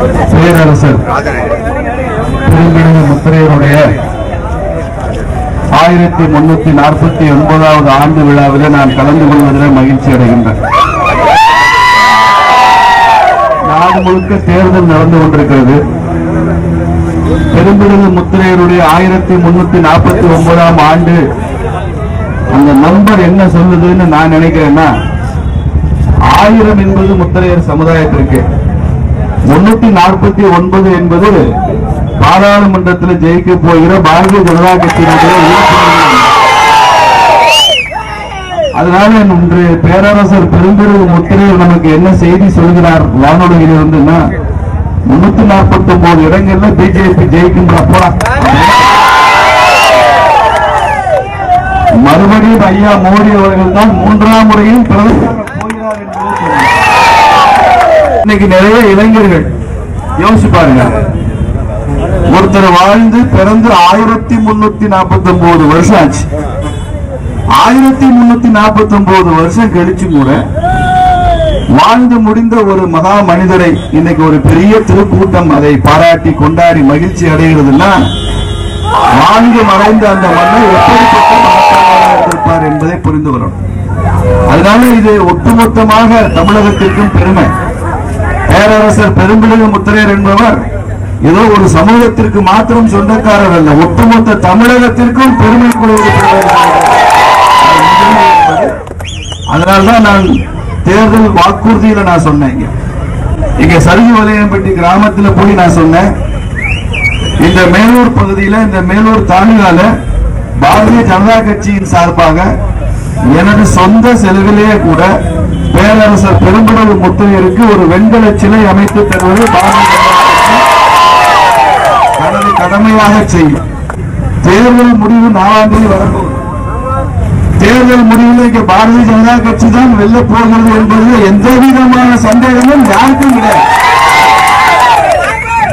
பேரரசர் பெரும்பிடுகு முத்திரையருடைய ஆயிரத்தி முன்னூத்தி நாற்பத்தி ஒன்பதாவது ஆண்டு விழாவிலே நான் கலந்து கொள்வதில் மகிழ்ச்சி அடைகின்றேன். நாடு முழுக்க தேர்தல் நடந்து கொண்டிருக்கிறது. பெரும்பிடுகு முத்திரையருடைய ஆயிரத்தி முன்னூத்தி நாற்பத்தி ஒன்பதாம் ஆண்டு அந்த நம்பர் என்ன சொல்லுதுன்னு நான் நினைக்கிறேன்னா ஆயிரம் என்பது முத்திரையர் சமுதாயத்திற்கு. முன்னூத்தி நாற்பத்தி ஒன்பது என்பது பாராளுமன்றத்தில் ஜெயிக்க போகிற பாரதிய ஜனதா கட்சியினுடைய அதனால இன்று பேரரசர் பெரும்பெருகு முத்திரையில் நமக்கு என்ன செய்தி சொல்கிறார் வானொலியில் இருந்துன்னா முன்னூத்தி நாற்பத்தி ஒன்பது இடங்கள்ல பிஜேபி ஜெயிக்கின்றப்பா மறுபடியும் ஐயா மோடி அவர்கள் தான் மூன்றாம் முறையும் பிரதமர் இன்னைக்கு நிறைய இளைஞர்கள் யோசிச்சு பாருங்க. ஒருத்தர் வாழ்ந்து பிறந்து ஆயிரத்தி முன்னூத்தி நாற்பத்தி ஒன்பது வருஷம் ஆச்சு. ஆயிரத்தி முன்னூத்தி நாற்பத்தி ஒன்பது வருஷம் கழிச்சு கூட வாழ்ந்து முடிந்த ஒரு மகா மனிதரை இன்னைக்கு ஒரு பெரிய திருக்கூட்டம் அதை பாராட்டி கொண்டாடி மகிழ்ச்சி அடைகிறதுன்னா வாழ்ந்து மறைந்த அந்த மன்னர் எப்படிப்பட்ட இருப்பார் என்பதை புரிந்து வரணும் அதனால இது ஒட்டுமொத்தமாக தமிழகத்திற்கும் பெருமை. பேரரசர் பெரும்பிடுகு முத்திரையர் என்பவர் ஏதோ ஒரு சமூகத்திற்கு மாத்திரம் சொந்தக்காரர் அல்ல. ஒட்டுமொத்த தமிழகத்திற்கும் பெருமை அதனால்தான் நான் தேர்தல் வாக்குறுதியில நான் சொன்னேன் இங்க. இங்க சருகு வலையம்பட்டி கிராமத்துல போய் நான் சொன்னேன். இந்த மேலூர் பகுதியில இந்த மேலூர் தாலுகால பாரதிய ஜனதா கட்சியின் சார்பாக எனது சொந்த செலவிலேயே கூட பேரரசர் பெரும்படவு முத்தையருக்கு ஒரு வெண்கல சிலை அமைத்து தருவது தனது கடமையாக செய்யும் தேர்தல் முடிவு நாலாம் வரக்கூடும் தேர்தல் முடிவில் இங்க பாரதிய ஜனதா கட்சி தான் வெல்ல போகிறது என்பது எந்த விதமான சந்தேகமும் யாருக்கும் கிடையாது.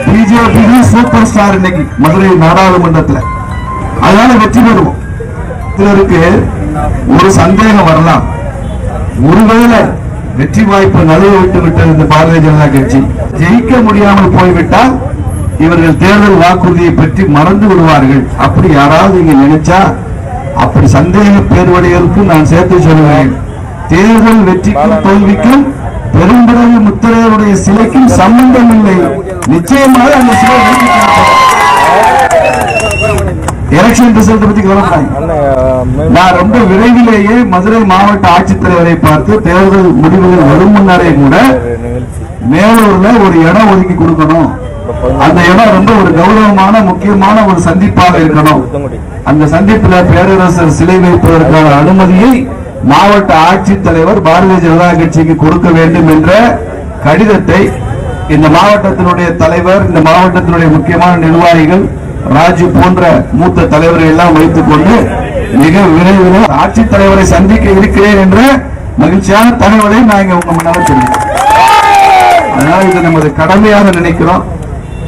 பிஜேபி சூப்பர் ஸ்டார் இன்னைக்கு மதுரை நாடாளுமன்றத்தில். அதனால வெற்றி பெறுவோம். சிலருக்கு ஒரு சந்தேகம் வரலாம். ஒருவேளை வெற்றி வாய்ப்பு நழுவ விட்டு விட்டது இந்த பாரதிய ஜனதா கட்சி. ஜெயிக்க முடியாமல் போய்விட்டால் இவர்கள் தேர்தல் வாக்குறுதியை பற்றி மறந்து விடுவார்கள். அப்படி யாராவது இங்க நினைச்சா அப்படி சந்தேக பேர்வடைகளுக்கு நான் சேர்த்து சொல்லுவேன் தேர்தல் வெற்றிக்கும் தோல்விக்கும் பெரும்பிறகு முத்திரையருடைய சிலைக்கும் சம்பந்தம் இல்லை. நிச்சயமாக அந்த சிலை எலெக்ஷன் ரிசல்ட் பத்தி கவலைப்படாங்க நான் ரொம்ப விரைவிலேயே மதுரை மாவட்ட ஆட்சித்தலைவரை பார்த்து தேர்தல் முடிவுகள் வரும் முன்னரே கூட மேலூர்ல ஒரு இடம் ஒதுக்கி கொடுக்கணும். அந்த இடம் ரொம்ப ஒரு கௌரவமான முக்கியமான ஒரு சந்திப்பாக இருக்கணும். அந்த சந்திப்புல பேரரசர் சிலை வைப்பதற்கான அனுமதியை மாவட்ட ஆட்சித்தலைவர் பாரதிய ஜனதா கட்சிக்கு கொடுக்க வேண்டும் என்ற கடிதத்தை இந்த மாவட்டத்தினுடைய தலைவர் இந்த மாவட்டத்தினுடைய முக்கியமான நிர்வாகிகள் ராஜு போன்ற மூத்த தலைவர்கள் எல்லாம் வைத்துக் கொண்டு மிக விரைவில் ஆட்சித்தலைவரை சந்திக்க இருக்கிறேன் என்ற மகிழ்ச்சியான தகவலை நான் இங்க உங்க முன்னால சொல்லுவோம் அதனால இது நமது கடமையாக நினைக்கிறோம்.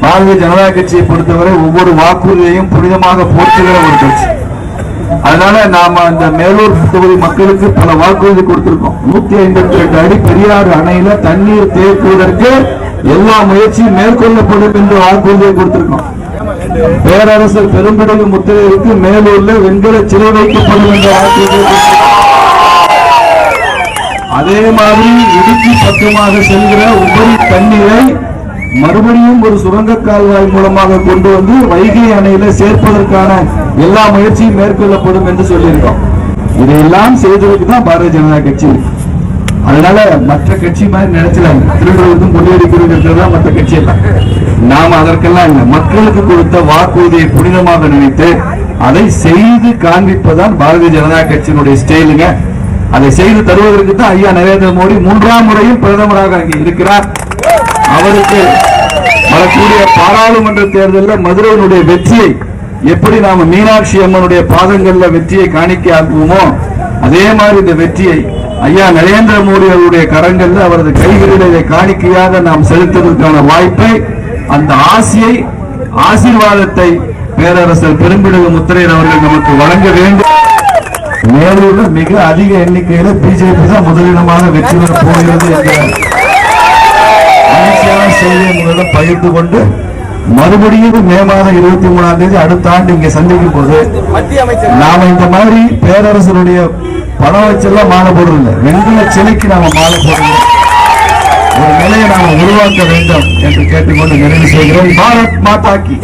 பாரதிய ஜனதா கட்சியை பொறுத்தவரை ஒவ்வொரு வாக்குறுதியையும் புனிதமாக போற்றுகிற ஒரு கட்சி. அதனால நாம அந்த மேலூர் தொகுதி மக்களுக்கு பல வாக்குறுதி கொடுத்திருக்கோம். நூத்தி ஐம்பத்தி எட்டு அடி பெரியாறு அணையில தண்ணீர் தேக்குவதற்கு எல்லா முயற்சியும் மேற்கொள்ளப்படும் என்று வாக்குறுதியை கொடுத்திருக்கோம். பேரரசர் பெரும்பிடகு முத்திரைக்கு மேலூர்ல வெண்கல சிலை வைக்கப்படும் என்ற அதே மாதிரி இடுக்கி பக்கமாக செல்கிற உபரி தண்ணீரை மறுபடியும் ஒரு சுரங்க கால்வாய் மூலமாக கொண்டு வந்து வைகை அணையில சேர்ப்பதற்கான எல்லா முயற்சியும் மேற்கொள்ளப்படும் என்று சொல்லியிருக்கோம். இதையெல்லாம் செய்ததுக்கு தான் பாரதிய ஜனதா கட்சி. அதனால மற்ற கட்சி மாதிரி நினைச்சிடாங்க திருடுறதுக்கும் கொள்ளையடிக்கிறதுங்கிறது மற்ற கட்சி எல்லாம் நாம அதற்கெல்லாம் இல்லை. மக்களுக்கு கொடுத்த வாக்குறுதியை புனிதமாக நினைத்து அதை செய்து காண்பிப்பதுதான் பாரதிய ஜனதா கட்சியினுடைய ஸ்டைலுங்க. அதை செய்து தருவதற்கு தான் ஐயா நரேந்திர மோடி மூன்றாம் முறையும் பிரதமராக அங்கே இருக்கிறார். அவருக்கு வரக்கூடிய பாராளுமன்ற தேர்தலில் மதுரையினுடைய வெற்றியை எப்படி நாம மீனாட்சி அம்மனுடைய பாதங்கள்ல வெற்றியை காணிக்க ஆக்குவோமோ அதே மாதிரி இந்த வெற்றியை ஐயா நரேந்திர மோடி அவருடைய கரங்கள்ல அவரது கைகளில் இதை காணிக்கையாக நாம் செலுத்துவதற்கான வாய்ப்பை அந்த ஆசியை ஆசீர்வாதத்தை பேரரசர் பெரும்பிடுகு முத்திரையர் அவர்கள் நமக்கு வழங்க வேண்டும். மேலூர்ல மிக அதிக எண்ணிக்கையில பிஜேபி தான் முதலிடமாக வெற்றி பெற போகிறது என்ற மகிழ்ச்சியான செய்தியை உங்களிடம் பகிர்ந்து கொண்டு மறுபடியும் மே மாதம் இருபத்தி மூணாம் தேதி அடுத்த ஆண்டு இங்க சந்திக்கும் போது நாம இந்த மாதிரி பேரரசருடைய படம் வச்செல்லாம் மாலை போடுறதில்லை. வெண்கல சிலைக்கு நாம மாலை போடுறோம் ஒரு நிலையை நாம உருவாக்க வேண்டும் என்று கேட்டுக்கொண்டு நிறைவு செய்கிறோம். பாரத் மாதா கி.